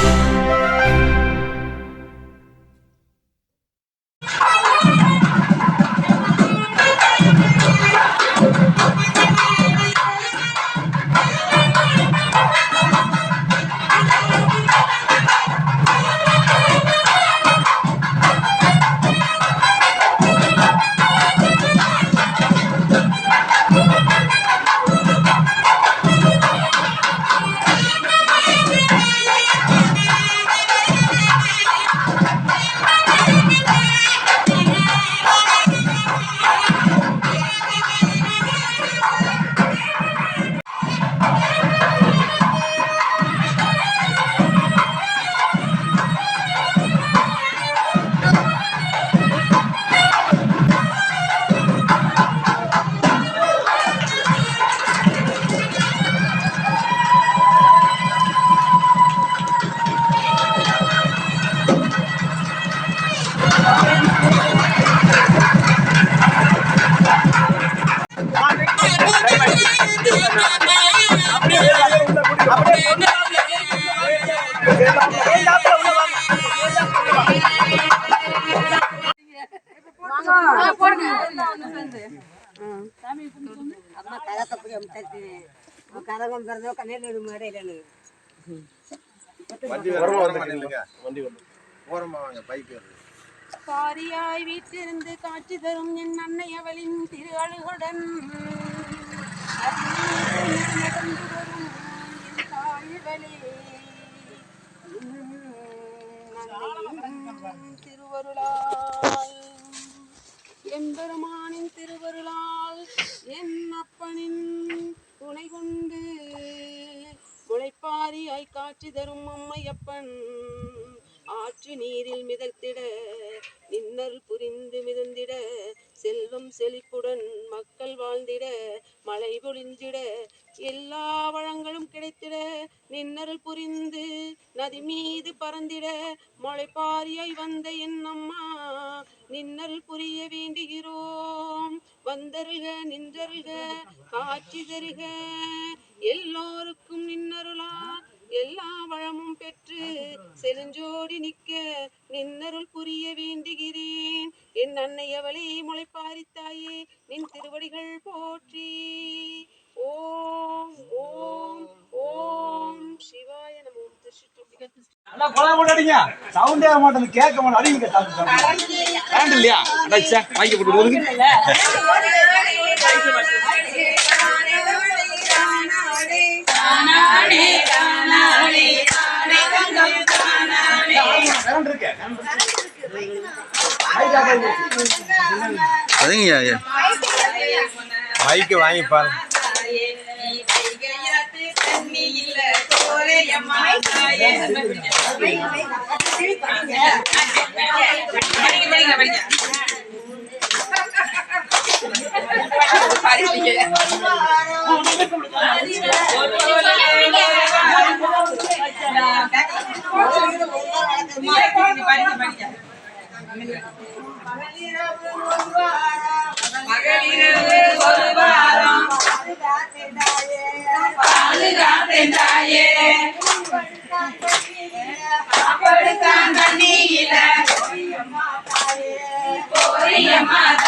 Bye. பாரியாய் வீட்டிலிருந்து காட்சி தரும் என் அன்னை அவளின் திரு அழுகுடன் நடந்து வரும் என் தாழ்வழி திருவருளால் எம்பெருமானின் திருவருளால் என் அப்பனின் துணை கொண்டு முளைப்பாரியாய் காட்சி தரும் அம்மையப்பன். ஆற்று நீரில் மிதத்திட நின்னல் புரிந்து மிதந்திட செல்வம் செழிப்புடன் மக்கள் வாழ்ந்திட மழை பொழிந்திட எல்லா வளங்களும் கிடைத்திட நின்னல் புரிந்து நதி மீது பறந்திட மழைப்பாரியாய் வந்த என் நின்னல் புரிய வேண்டுகிறோம். வந்தருக நின்றருக காட்சி தருக எல்லோருக்கும் நின்னருளா. எல்லா வளமும் பெற்று செலுஞ்சோடி நிற்க நின்னருள் புரிய வேண்டுகிறேன். என் அன்னை அவளே முளைப்பாரித்தாயே நின் திருவடிகள் போற்றி. ஓம் ஓம் ஓம். சிவாய நமோ திருச்சிற்றம்பலம். நல்லா கொலை போடாதீங்க சவுண்டே ஆக மாட்டேங்குது. கேட்க மாட்டேன் அடிங்க கரண்ட் இல்லையா? அடைச்சா வாங்கி போட்டு ஒதுங்க அதுங்க பைக்கு வாங்கி பாருங்க. படிங்க படிங்க chamada.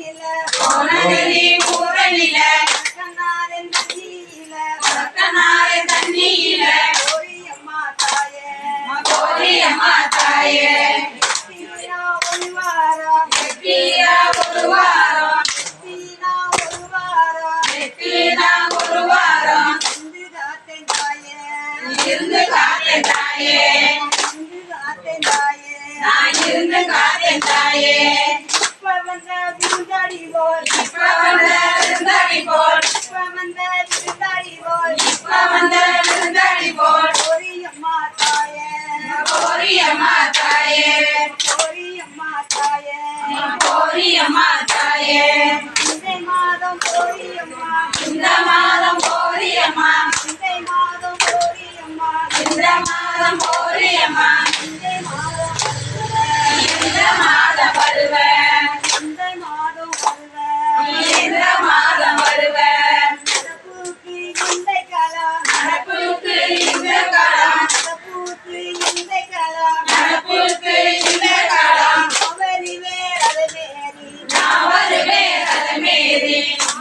விருந்தாடி போல் விருந்தாடி போல் வந்த விருந்தாடி போல் வந்த விருந்தாடி போல் போரியம்மா தாயே போரியம்மா தாயே போரியம்மா தாயே போரியம்மா தாயே இந்த மாதம் போரியம்மா. இந்த மாதம் போரியம்மா இந்த மாதம் போரியம்மா இந்த மாதம் போரியம்மா இந்த மாதம் இந்த மாதம் வருவேன் Amen.